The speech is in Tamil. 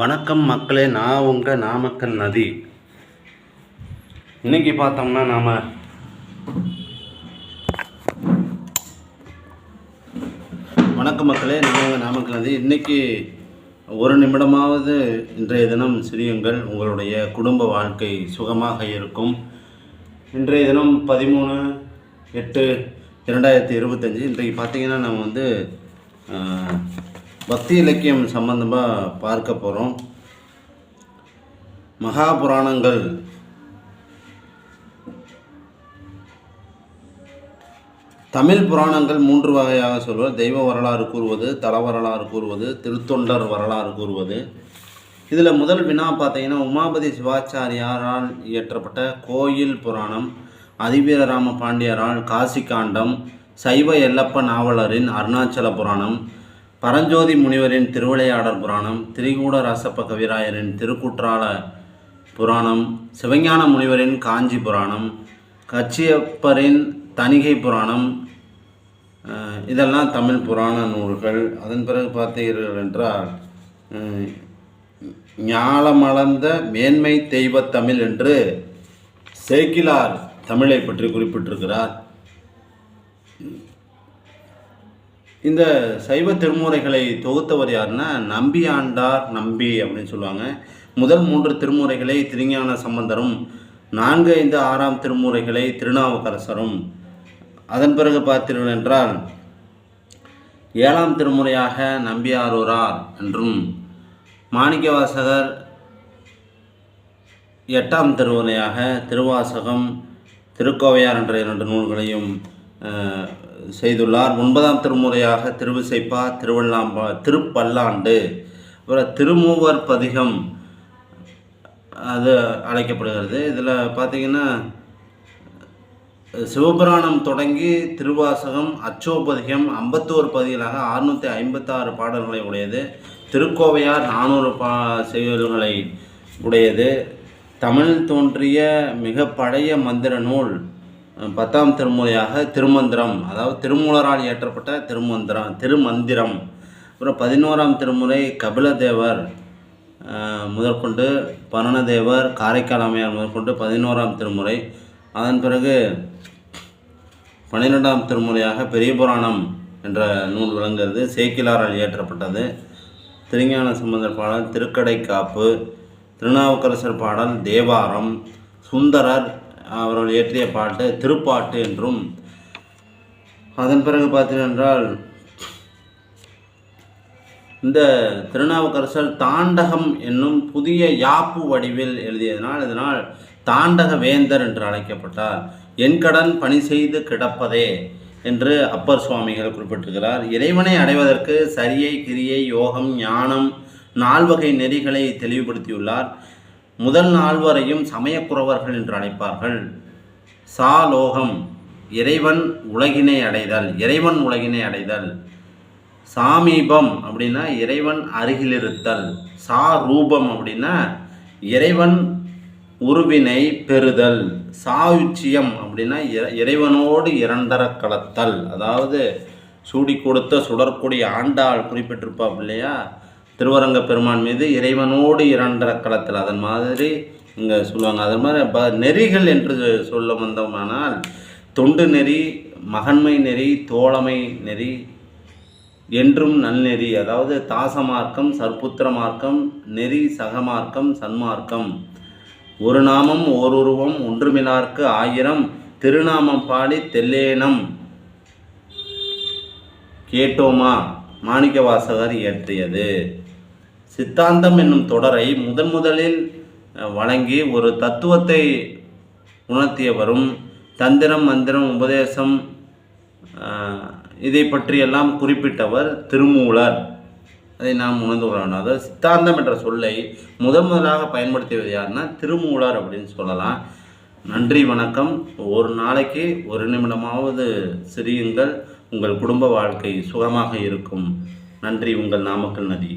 வணக்கம் மக்களே நான் உங்கள் நாமக்கல் நதி. இன்னைக்கு பார்த்தோம்னா நாம் வணக்கம் மக்களே நான் உங்கள் நாமக்கல் நதி. இன்னைக்கு ஒரு நிமிடமாவது இன்றைய தினம் சிரியுங்கள் உங்களுடைய குடும்ப வாழ்க்கை சுகமாக இருக்கும். இன்றைய தினம் பதிமூணு எட்டு இரண்டாயிரத்தி இருபத்தஞ்சி. இன்றைக்கு பார்த்திங்கன்னா நம்ம வந்து பக்தி இலக்கியம் சம்பந்தமாக பார்க்க போகிறோம் மகாபுராணங்கள் தமிழ் புராணங்கள் மூன்று வகையாக சொல்வது. தெய்வ வரலாறு கூறுவது தல வரலாறு கூறுவது திருத்தொண்டர் வரலாறு கூறுவது. இதில் முதல் வினா பார்த்தீங்கன்னா உமாபதி சிவாச்சாரியாரால் இயற்றப்பட்ட கோயில் புராணம் அதிவீரராம பாண்டியரால் காசிகாண்டம் சைவ எல்லப்ப நாவலரின் அருணாச்சல புராணம் பரஞ்சோதி முனிவரின் திருவிளையாடல் புராணம் திரிகூட ரசப்ப கவிராயரின் திருக்குற்றால புராணம் சிவஞான முனிவரின் காஞ்சி புராணம் கச்சியப்பரின் தணிகை புராணம் இதெல்லாம் தமிழ் புராண நூல்கள். அதன் பிறகு பார்த்தீர்கள் என்றால் ஞாலமலர்ந்த ஞாலமளந்த மேன்மை தெய்வத் தமிழ் என்று சேக்கிலார் தமிழை பற்றி குறிப்பிட்டிருக்கிறார். இந்த சைவ திருமுறைகளை தொகுத்தவர் யாருன்னா நம்பி ஆண்டார் நம்பி அப்படின்னு சொல்லுவாங்க. முதல் மூன்று திருமுறைகளை திருஞான சம்பந்தரும் நான்கு ஐந்து ஆறாம் திருமுறைகளை திருநாவுக்கரசரும். அதன் பிறகு பார்த்தீர்கள் என்றால் ஏழாம் திருமுறையாக நம்பியாரூரார் என்றும் மாணிக்கவாசகர் எட்டாம் திருமுறையாக திருவாசகம் திருக்கோவையார் என்ற இரண்டு நூல்களையும் செய்துள்ளார். ஒன்பதாம் திருமுறையாக திருவிசைப்பா திருவள்ளாம்பா திருப்பல்லாண்டு. அப்புறம் திருமூவர் பதிகம் அது அழைக்கப்படுகிறது. இதில் பார்த்தீங்கன்னா சிவபுராணம் தொடங்கி திருவாசகம் அச்சோபதிகம் ஐம்பத்தோரு பதிகளாக அறுநூற்றி ஐம்பத்தாறு பாடல்களை உடையது. திருக்கோவையார் நானூறு பா செய்யுள்களை உடையது. தமிழ் தோன்றிய மிக பழைய மந்திர நூல் பத்தாம் திருமுறையாக திருமந்திரம் அதாவது திருமூலரால் இயற்றப்பட்ட திருமந்திரம் திருமந்திரம். அப்புறம் பதினோராம் திருமுறை கபிலதேவர் தேவர் முதற்கொண்டு பரணதேவர் காரைக்கால் அம்மையார் முதற்கொண்டு பதினோராம் திருமுறை. அதன் பிறகு பன்னிரெண்டாம் திருமுறையாக பெரிய புராணம் என்ற நூல் விளங்குகிறது. சேக்கிலாரால் இயற்றப்பட்டது. திருஞான சம்பந்தர் பாடல் திருக்கடைக்காப்பு திருநாவுக்கரசர் பாடல் தேவாரம் சுந்தரர் அவர்கள் இயற்றிய பாட்டு திருப்பாட்டு என்றும் அதன் பிறகு பார்த்தீங்கன்றால் இந்த திருநாவுக்கரசர் தாண்டகம் என்னும் புதிய யாப்பு வடிவில் எழுதியதனால் இதனால் தாண்டக வேந்தர் என்று அழைக்கப்பட்டார். என் கடன் பணி செய்து கிடப்பதே என்று அப்பர் சுவாமிகள் குறிப்பிட்டிருக்கிறார். இறைவனை அடைவதற்கு சரியை கிரியை யோகம் ஞானம் நால்வகை நெறிகளை தெளிவுபடுத்தியுள்ளார். முதல் நால்வரையும் சமயக்குறவர்கள் என்று அழைப்பார்கள். சாலோகம் இறைவன் உலகினை அடைதல் இறைவன் உலகினை அடைதல். சாமீபம் அப்படின்னா இறைவன் அருகிலிருத்தல். சா ரூபம் அப்படின்னா இறைவன் உருவினை பெறுதல். சாயுச்சியம் அப்படின்னா இற- இறைவனோடு இரண்டர கலத்தல். அதாவது சூடி கொடுத்த சுடற்கொடி ஆண்டாள் குறிப்பிட்டிருப்பா இல்லையா? திருவரங்க பெருமான் மீது இறைவனோடு இரண்டர களத்தில். அதன் மாதிரி இங்கே சொல்லுவாங்க. அதன் மாதிரி ப நெறிகள் என்று சொல்ல வந்தோமானால் தொண்டு நெறி மகன்மை நெறி தோழமை நெறி என்றும் நல்நெறி அதாவது தாசமார்க்கம் சற்புத்திர மார்க்கம் நெறி சகமார்க்கம் சன்மார்க்கம். ஒரு நாமம் ஓருருவம் ஒன்றுமிலார்க்கு ஆயிரம் திருநாமம் பாடி தெல்லேனம். கேட்டோமா? மாணிக்கவாசகர் இயற்றியது. சித்தாந்தம் என்னும் தொடரை முதன் முதலில் வழங்கி ஒரு தத்துவத்தை உணர்த்தியவரும் தந்திரம் மந்திரம் உபதேசம் இதை பற்றியெல்லாம் குறிப்பிட்டவர் திருமூலர். அதை நாம் உணர்ந்து கொள்ளணும் அதாவது சித்தாந்தம் என்ற சொல்லை முதன் முதலாக பயன்படுத்தியது யாருன்னா திருமூலர் அப்படின்னு சொல்லலாம். நன்றி வணக்கம். ஒரு நாளைக்கு ஒரு நிமிடமாவது சிரியுங்கள். உங்கள் குடும்ப வாழ்க்கை சுகமாக இருக்கும். நன்றி உங்கள் நாமக்கல் நதி.